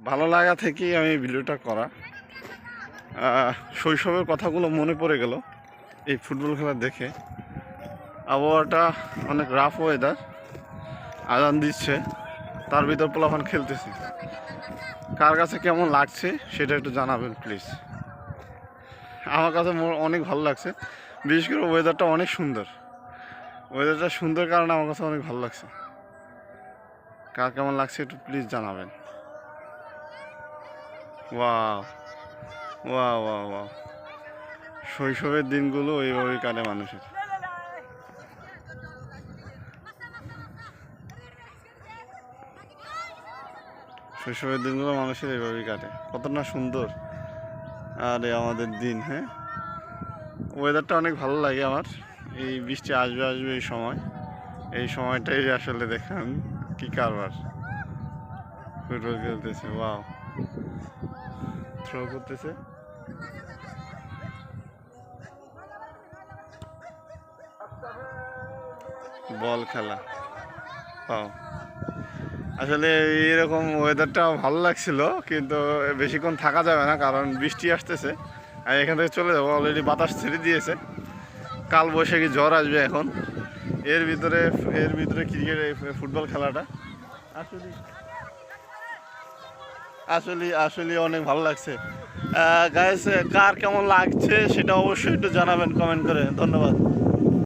ভালো লাগা থেকেই আমি ভিডিওটা করা। শৈশবের কথাগুলো মনে পড়ে গেল এই ফুটবল খেলা দেখে। আবহাওয়াটা অনেক রাফ ওয়েদার আদান দিচ্ছে, তার ভিতর পোলাফান খেলতেছি। কার কাছে কেমন লাগছে সেটা একটু জানাবেন প্লিজ আমার কাছে অনেক ভালো লাগছে, বিশেষ করে ওয়েদারটা অনেক সুন্দর। ওয়েদারটা সুন্দর কারণে আমার কাছে অনেক ভালো লাগছে। কার কেমন লাগছে একটু প্লিজ জানাবেন। ওয়াও ওয়া ওয়া ওয়া শৈশবের দিনগুলো এইভাবেই কাটে মানুষের। শৈশবের দিনগুলো মানুষের এইভাবেই কাটে। কত না সুন্দর। আরে, আমাদের দিন হ্যাঁ? ওয়েদারটা অনেক ভালো লাগে আমার। এই বৃষ্টি আসবে আসবে এই সময়। এই সময়টাই আসলে দেখান কি কারবার। ফুটবল খেলতেছে ওয়াও থ্রো করতেছে। বল খেলা। পাও। আসলে এরকম ওয়েদারটা ভালো লাগছিল, কিন্তু বেশিক্ষণ থাকা যাবে না, কারণ বৃষ্টি আসতেছে। আর এখান থেকে চলে যাব অলরেডি বাতাস ছেড়ে দিয়েছে। কাল বৈশাখী জ্বর আসবে এখন। এর ভিতরে এর ভিতরে ক্রিকেট ফুটবল খেলাটা। আসলে আসলে আসলে অনেক ভালো লাগছে। গাইস কার কেমন লাগছে সেটা অবশ্যই একটু জানাবেন কমেন্ট করে। ধন্যবাদ।